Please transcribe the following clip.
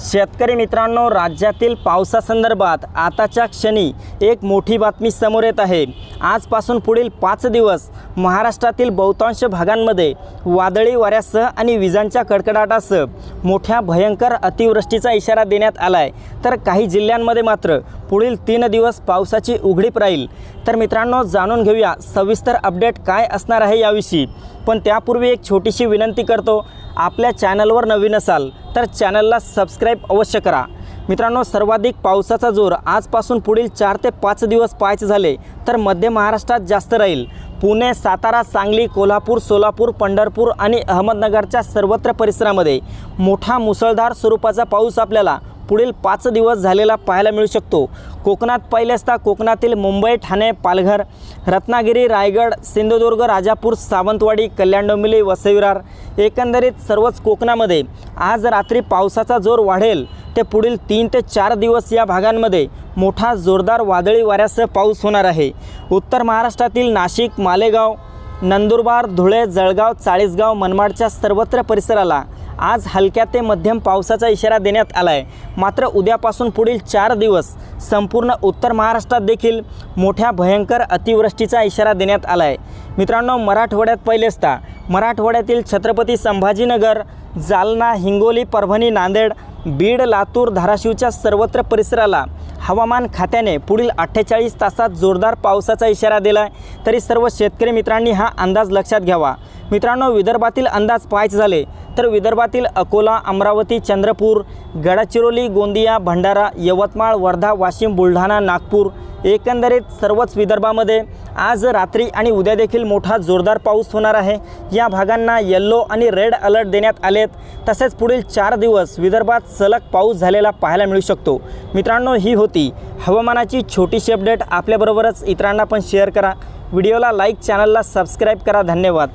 शेतकरी मित्रांनो राज्यातील पावसासंदर्भात आताच्या क्षणी एक मोठी बातमी समोर येत आहे. आजपासून पुढील पाच दिवस महाराष्ट्रातील बहुतांश भागांमध्ये वादळी वाऱ्यासह आणि विजांच्या कडकडाटासह मोठ्या भयंकर अतिवृष्टीचा इशारा देण्यात आला आहे तर काही जिल्ह्यांमध्ये मात्र पुढील तीन दिवस पावसाची उघडीप राहील. तर मित्रांनो जाणून घेऊया सविस्तर अपडेट काय असणार आहे याविषयी. पण त्यापूर्वी एक छोटीशी विनंती करतो आपल्या चॅनलवर नवीन असाल तर चॅनलला सबस्क्राईब अवश्य करा. मित्रांनो सर्वाधिक पावसाचा जोर आजपासून पुढील चार ते पाच दिवस पाहायचे झाले तर मध्य महाराष्ट्रात जास्त राहील. पुणे सातारा सांगली कोल्हापूर सोलापूर पंढरपूर आणि अहमदनगरच्या सर्वत्र परिसरामध्ये मोठा मुसळधार स्वरूपाचा पाऊस आपल्याला पुढील पाच दिवस झालेला पाहायला मिळू शकतो. कोकणात पहिल्यांदा कोकणातील मुंबई ठाणे पालघर रत्नागिरी रायगड सिंधुदुर्ग राजापूर सावंतवाडी कल्याण डोंबिवली वसईविरार एकंदरीत सर्वच कोकणामध्ये आज रात्री पावसाचा जोर वाढेल. ते पुढील तीन ते चार दिवस या भागांमध्ये मोठा जोरदार वादळी वाऱ्यासह पाऊस होणार आहे. उत्तर महाराष्ट्रातील नाशिक मालेगाव नंदुरबार धुळे जळगाव चाळीसगाव मनमाडच्या सर्वत्र परिसराला आज हलक्या ते मध्यम पावसाचा इशारा देण्यात आला आहे मात्र उद्यापासून पुढील चार दिवस संपूर्ण उत्तर महाराष्ट्रात देखील मोठ्या भयंकर अतिवृष्टीचा इशारा देण्यात आला आहे मित्रांनो मराठवाड्यात पहिले असता मराठवाड्यातील छत्रपती संभाजीनगर जालना हिंगोली परभणी नांदेड बीड लातूर धाराशिवच्या सर्वत्र परिसराला हवामान खात्याने पुढील अठ्ठेचाळीस तासात जोरदार पावसाचा इशारा दिला आहे तरी सर्व शेतकरी मित्रांनी हा अंदाज लक्षात घ्यावा. मित्रांनो विदर्भातील अंदाज पाहायचे झाले तर विदर्भातील अकोला अमरावती चंद्रपूर गडचिरोली गोंदिया भंडारा यवतमाळ वर्धा वाशिम बुलढाणा नागपूर एकंदरीत सर्वच विदर्भामध्ये आज रात्री आणि उद्या देखील मोठा जोरदार पाऊस होणार आहे. या भागांना येल्लो आणि रेड अलर्ट देण्यात आलेत. तसेच पुढील चार दिवस विदर्भात सलग पाऊस झालेला पाहायला मिळू शकतो. मित्रांनो ही होती हवामानाची छोटीशी अपडेट आपल्याबरोबरच इतरांना पण शेअर करा. व्हिडिओला लाईक चॅनलला सबस्क्राईब करा. धन्यवाद.